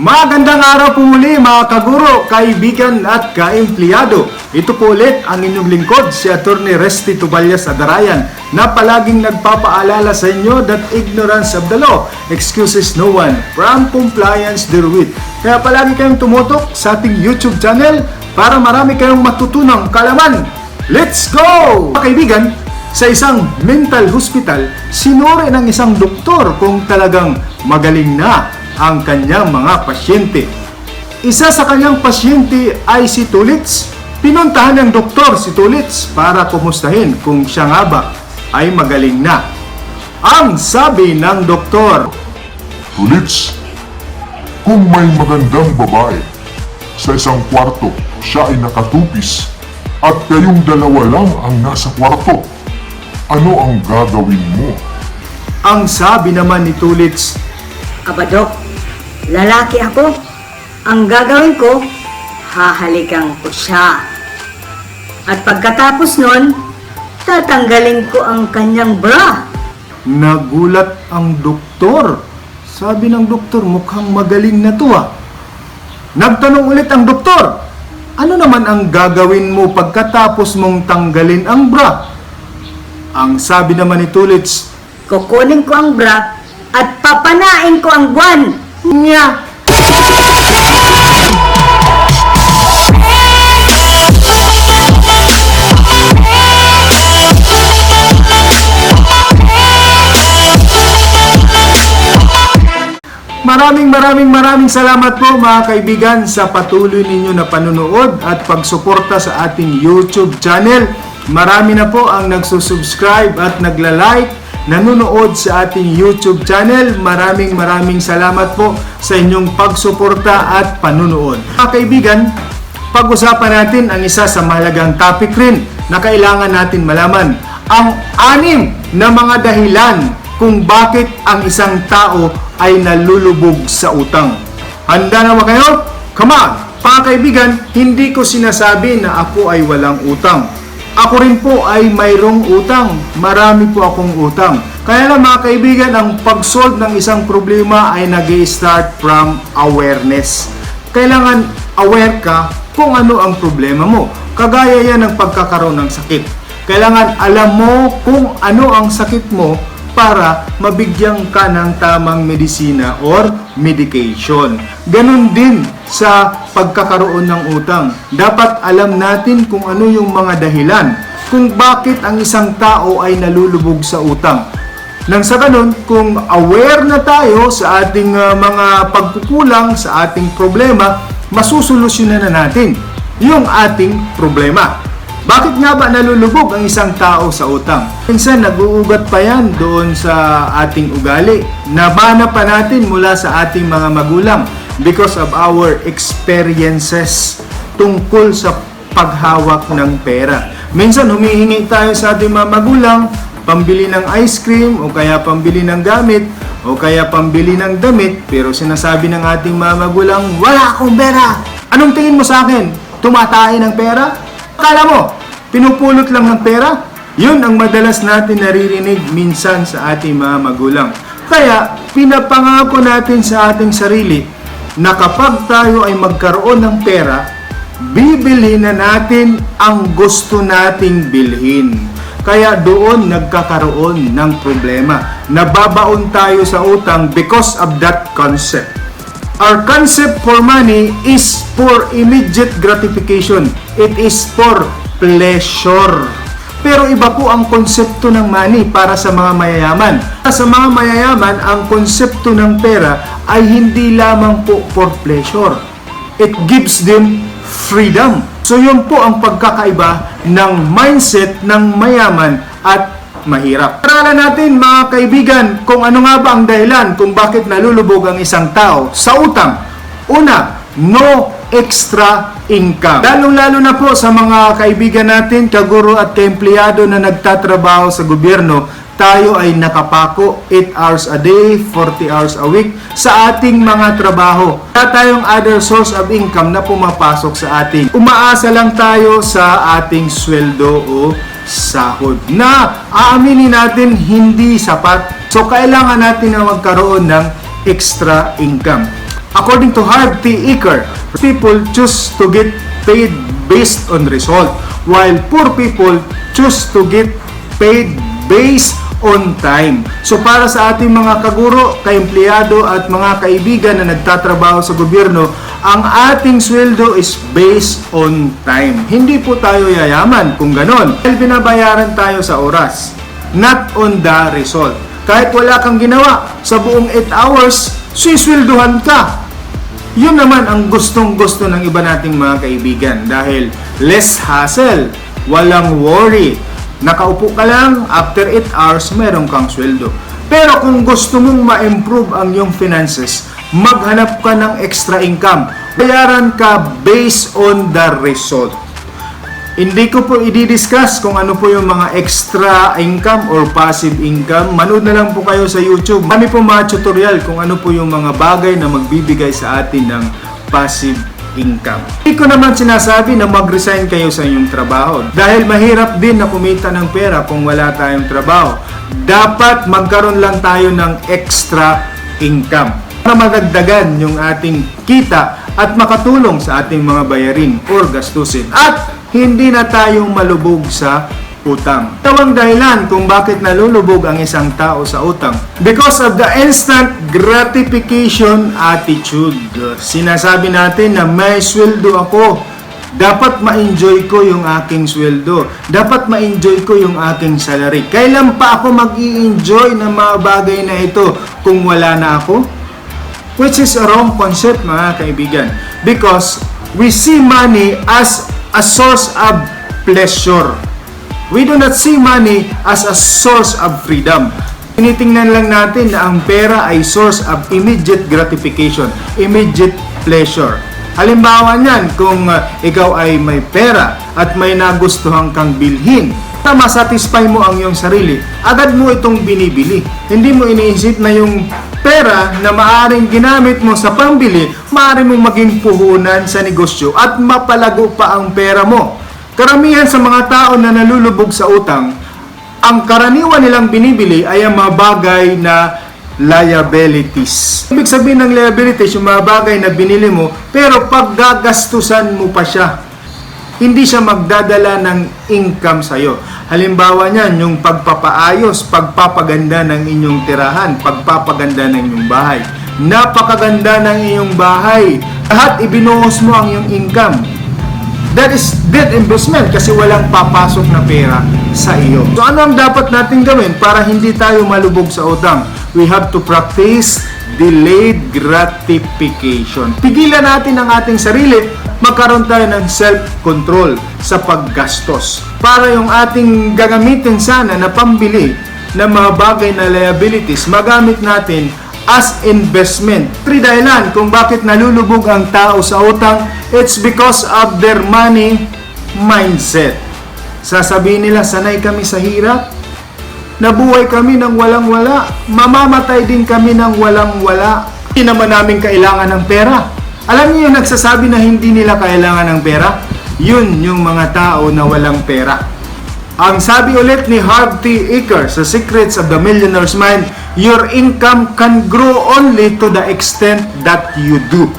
Magandang araw po muli mga kaguro, kaibigan at kaempleyado. Ito po ulit ang inyong lingkod, si Atty. Resty Tuballas Adarayan na palaging nagpapaalala sa inyo that ignorance of the law excuses no one from compliance therewith. Kaya palagi kayong tumutok sa ating YouTube channel para marami kayong matutunang kalaman. Let's go! Mga kaibigan, sa isang mental hospital, sinuri ng isang doktor kung talagang magaling na ang kanyang mga pasyente. Isa sa kanyang pasyente ay si Tulits. Pinuntahan ng doktor si Tulits para kumustahin kung siya nga ba ay magaling na. Ang sabi ng doktor, Tulits, kung may magandang babae sa isang kwarto, siya ay nakatupis at kayong dalawa lang ang nasa kwarto, ano ang gagawin mo? ang sabi naman ni Tulits, Aba, Dok, lalaki ako. Ang gagawin ko, hahalikan ko siya. At pagkatapos nun, tatanggalin ko ang kanyang bra. Nagulat ang doktor. Sabi ng doktor, mukhang magaling na to ah. Nagtanong ulit ang doktor, ano naman ang gagawin mo pagkatapos mong tanggalin ang bra? Ang sabi naman ni Tulits, Kukunin ko ang bra at papanain ko ang buwan. Nya! Maraming maraming maraming salamat po mga kaibigan sa patuloy ninyo na panunood at pagsuporta sa ating YouTube channel. Marami na po ang nagsusubscribe at nagla-like, nanonood sa ating YouTube channel. Maraming maraming salamat po sa inyong pagsuporta at panunood. Mga kaibigan, pag-usapan natin ang isa sa mahalagang topic rin na kailangan natin malaman. Ang anim na mga dahilan kung bakit ang isang tao ay nalulubog sa utang. Handa na ba kayo? Come on! Mga kaibigan, hindi ko sinasabi na ako ay walang utang. Ako rin po ay mayroong utang. Marami po akong utang. Kaya lang mga kaibigan, ang pag-solve ng isang problema ay nag start from awareness. Kailangan aware ka kung ano ang problema mo. Kagaya yan ng pagkakaroon ng sakit. Kailangan alam mo kung ano ang sakit mo para mabigyan ka ng tamang medisina or medication. Ganon din sa pagkakaroon ng utang. Dapat alam natin kung ano yung mga dahilan kung bakit ang isang tao ay nalulubog sa utang. Nang sa ganun, kung aware na tayo sa ating uh, mga pagkukulang, sa ating problema, masusolusyonan na natin yung ating problema. Bakit nga ba nalulubog ang isang tao sa utang? Minsan nag-uugat pa yan doon sa ating ugali. Nabana pa natin mula sa ating mga magulang because of our experiences tungkol sa paghawak ng pera. Minsan humihingi tayo sa ating mga magulang pambili ng ice cream o kaya pambili ng gamit o kaya pambili ng damit pero sinasabi ng ating mga magulang, wala akong pera. Anong tingin mo sa akin? Tumatay ng pera? Akala mo, pinupulot lang ng pera? Yun ang madalas natin naririnig minsan sa ating mga magulang. Kaya, pinapangako natin sa ating sarili na kapag tayo ay magkaroon ng pera, bibili na natin ang gusto nating bilhin. Kaya doon nagkakaroon ng problema. Nababaon tayo sa utang because of that concept. Our concept for money is for immediate gratification. It is for pleasure. Pero iba po ang konsepto ng money para sa mga mayayaman. Sa mga mayayaman, ang konsepto ng pera ay hindi lamang po for pleasure. It gives them freedom. So yun po ang pagkakaiba ng mindset ng mayaman at mahirap. Paralan natin mga kaibigan kung ano nga ba ang dahilan kung bakit nalulubog ang isang tao sa utang. Una, no extra income. Lalong-lalo na po sa mga kaibigan natin, kaguro at kaempleyado na nagtatrabaho sa gobyerno, tayo ay nakapako 8 hours a day, 40 hours a week sa ating mga trabaho. Wala tayong other source of income na pumapasok sa ating. Umaasa lang tayo sa ating sweldo o sahod na aaminin natin hindi sapat. So kailangan natin na magkaroon ng extra income. According to Harv T. Iker, people choose to get paid based on result, while poor people choose to get paid based on time. So para sa ating mga kaguro, kaempleyado at mga kaibigan na nagtatrabaho sa gobyerno, ang ating sweldo is based on time. Hindi po tayo yayaman kung ganon. Dahil binabayaran tayo sa oras, not on the result. Kahit wala kang ginawa sa buong 8 hours, sisweldohan ka. Yun naman ang gustong gusto ng iba nating mga kaibigan dahil less hassle, walang worry. Nakaupo ka lang, after 8 hours, meron kang sweldo. Pero kung gusto mong ma-improve ang iyong finances, maghanap ka ng extra income. Bayaran ka based on the result. Hindi ko po i-discuss kung ano po yung mga extra income or passive income. Manood na lang po kayo sa YouTube. Marami po mga tutorial kung ano po yung mga bagay na magbibigay sa atin ng passive income. Hindi ko naman sinasabi na mag-resign kayo sa inyong trabaho. Dahil mahirap din na kumita ng pera kung wala tayong trabaho. Dapat magkaroon lang tayo ng extra income para madagdagan yung ating kita at makatulong sa ating mga bayarin or gastusin at hindi na tayong malubog sa utang. Tawang dahilan kung bakit nalulubog ang isang tao sa utang. Because of the instant gratification attitude. Sinasabi natin na may sweldo ako. Dapat ma-enjoy ko yung aking sweldo. Dapat ma-enjoy ko yung aking salary. Kailan pa ako mag enjoy ng mga bagay na ito kung wala na ako? Which is a wrong concept mga kaibigan. Because we see money as a source of pleasure. We do not see money as a source of freedom. Tinitingnan lang natin na ang pera ay source of immediate gratification, immediate pleasure. Halimbawa niyan, kung uh, ikaw ay may pera at may nagustuhan kang bilhin, na masatisfy mo ang iyong sarili, agad mo itong binibili. Hindi mo iniisip na yung pera na maaring ginamit mo sa pambili, maaari mong maging puhunan sa negosyo at mapalago pa ang pera mo. Karamihan sa mga tao na nalulubog sa utang, ang karaniwan nilang binibili ay ang mga bagay na liabilities. Ibig sabihin ng liabilities, yung mga bagay na binili mo, pero pag gagastusan mo pa siya, hindi siya magdadala ng income sa'yo. Halimbawa niyan, yung pagpapaayos, pagpapaganda ng inyong tirahan, pagpapaganda ng inyong bahay. Napakaganda ng iyong bahay. Lahat ibinuhos mo ang iyong income. That is dead investment kasi walang papasok na pera sa iyo. So ano ang dapat natin gawin para hindi tayo malubog sa utang? We have to practice delayed gratification. Pigilan natin ang ating sarili, magkaroon tayo ng self-control sa paggastos. Para yung ating gagamitin sana na pambili ng mga bagay na liabilities, magamit natin as investment. Three dahilan kung bakit nalulubog ang tao sa utang, it's because of their money mindset. Sasabihin nila, sanay kami sa hirap, nabuhay kami ng walang-wala, mamamatay din kami ng walang-wala. Hindi naman namin kailangan ng pera. Alam niyo yung nagsasabi na hindi nila kailangan ng pera? Yun yung mga tao na walang pera. Ang sabi ulit ni Harv T. Iker sa Secrets of the Millionaire's Mind, your income can grow only to the extent that you do.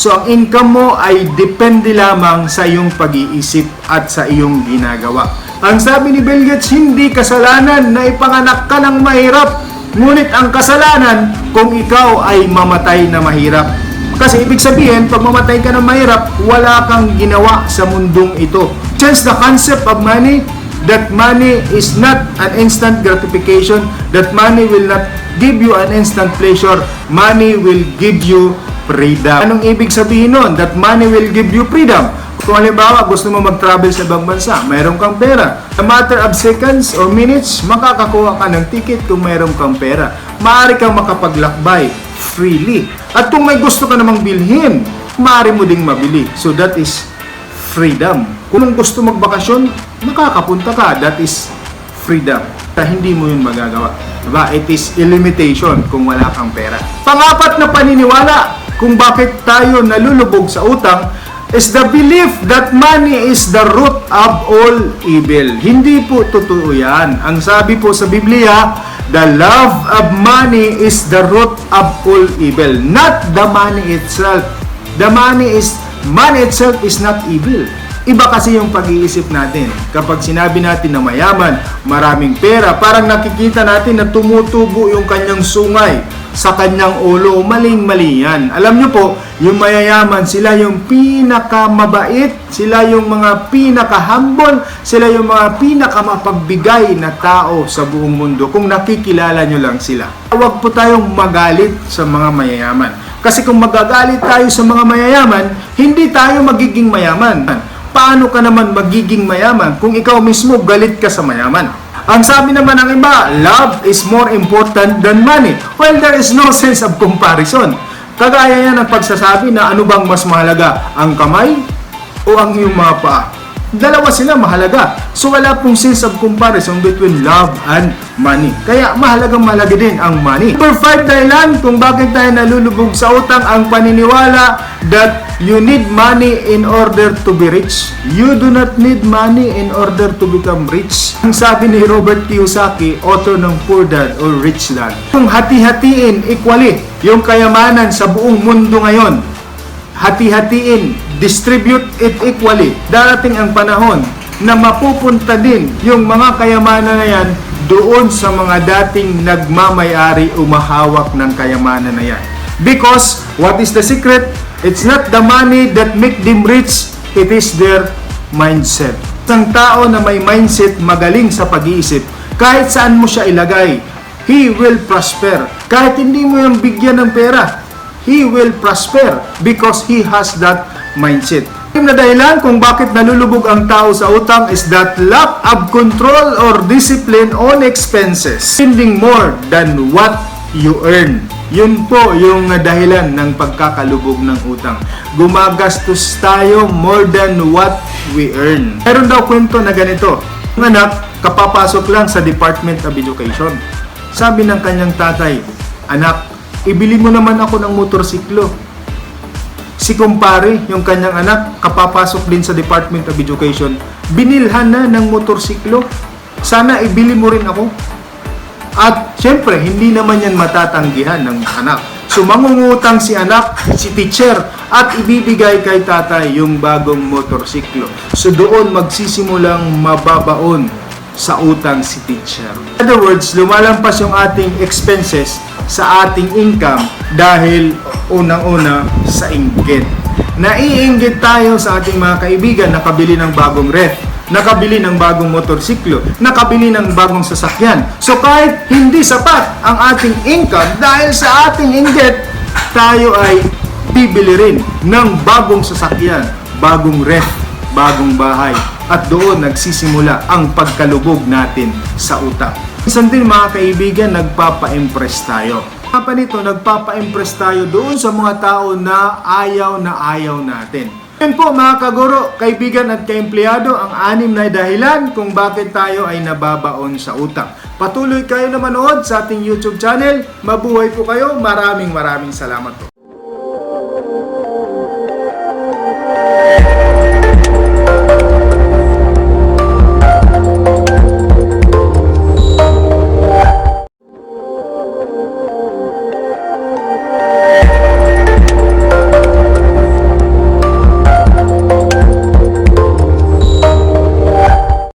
So ang income mo ay depende lamang sa iyong pag-iisip at sa iyong ginagawa. Ang sabi ni Bill Gates, hindi kasalanan na ipanganak ka ng mahirap, ngunit ang kasalanan kung ikaw ay mamatay na mahirap. Kasi ibig sabihin, pag mamatay ka ng mahirap, wala kang ginawa sa mundong ito. Change the concept of money, that money is not an instant gratification, that money will not give you an instant pleasure, money will give you freedom. Anong ibig sabihin nun? That money will give you freedom. Kung halimbawa gusto mo mag-travel sa ibang bansa, mayroon kang pera. A matter of seconds or minutes, makakakuha ka ng ticket kung mayroon kang pera. Maaari kang makapaglakbay freely. At kung may gusto ka namang bilhin, maaari mo ding mabili. So that is freedom. Kung gusto magbakasyon, makakapunta ka. That is freedom. Na hindi mo yun magagawa. Diba? It is a limitation kung wala kang pera. Pangapat na paniniwala kung bakit tayo nalulubog sa utang is the belief that money is the root of all evil. Hindi po totoo yan. Ang sabi po sa Biblia, The love of money is the root of all evil, not the money itself. The money is money itself is not evil. Iba kasi yung pag-iisip natin. Kapag sinabi natin na mayaman, maraming pera, parang nakikita natin na tumutubo yung kanyang sungay sa kanyang ulo. Maling-mali yan. Alam nyo po, yung mayayaman, sila yung pinakamabait, sila yung mga pinaka-humble, sila yung mga pinakamapagbigay na tao sa buong mundo kung nakikilala nyo lang sila. Huwag po tayong magalit sa mga mayayaman. Kasi kung magagalit tayo sa mga mayayaman, hindi tayo magiging mayaman. Paano ka naman magiging mayaman kung ikaw mismo galit ka sa mayaman? Ang sabi naman ng iba, love is more important than money. Well, there is no sense of comparison. Kagaya yan ng pagsasabi na ano bang mas mahalaga, ang kamay o ang iyong mga paa. Dalawa sila mahalaga. So wala pong sense of comparison between love and money. Kaya mahalagang mahalaga din ang money. Number 5 dahilan kung bakit tayo nalulubog sa utang ang paniniwala that you need money in order to be rich. You do not need money in order to become rich. Ang sabi ni Robert Kiyosaki, author ng Poor Dad or Rich Dad, kung hati-hatiin equally yung kayamanan sa buong mundo ngayon, hati-hatiin, distribute it equally. Darating ang panahon na mapupunta din yung mga kayamanan na yan doon sa mga dating nagmamayari umahawak ng kayamanan na yan. Because, what is the secret? It's not the money that make them rich, it is their mindset. Isang tao na may mindset magaling sa pag-iisip, kahit saan mo siya ilagay, he will prosper. Kahit hindi mo yung bigyan ng pera, he will prosper because he has that mindset. Yung na dahilan kung bakit nalulubog ang tao sa utang is that lack of control or discipline on expenses. Spending more than what you earn. Yun po yung dahilan ng pagkakalubog ng utang. Gumagastos tayo more than what we earn. Meron daw kwento na ganito. Ang anak, kapapasok lang sa Department of Education. Sabi ng kanyang tatay, Anak, ibili mo naman ako ng motorsiklo. Si kumpare, yung kanyang anak, kapapasok din sa Department of Education, binilhan na ng motorsiklo. Sana ibili mo rin ako. At syempre, hindi naman yan matatanggihan ng anak. So mangungutang si anak, si teacher, at ibibigay kay tatay yung bagong motorsiklo. So doon magsisimulang mababaon sa utang si teacher. In other words, lumalampas yung ating expenses sa ating income dahil unang-una sa inggit. Naiinggit tayo sa ating mga kaibigan na kabili ng bagong ref, nakabili ng bagong motorsiklo, nakabili ng bagong sasakyan. So kahit hindi sapat ang ating income dahil sa ating inggit, tayo ay bibili rin ng bagong sasakyan, bagong ref, bagong bahay. At doon nagsisimula ang pagkalubog natin sa utang. Minsan din mga kaibigan, nagpapa-impress tayo. Kapa nito, nagpapa-impress tayo doon sa mga tao na ayaw na ayaw natin. Yan po mga kaguro, kaibigan at kaempleyado ang anim na dahilan kung bakit tayo ay nababaon sa utang. Patuloy kayo na manood sa ating YouTube channel. Mabuhay po kayo. Maraming maraming salamat po.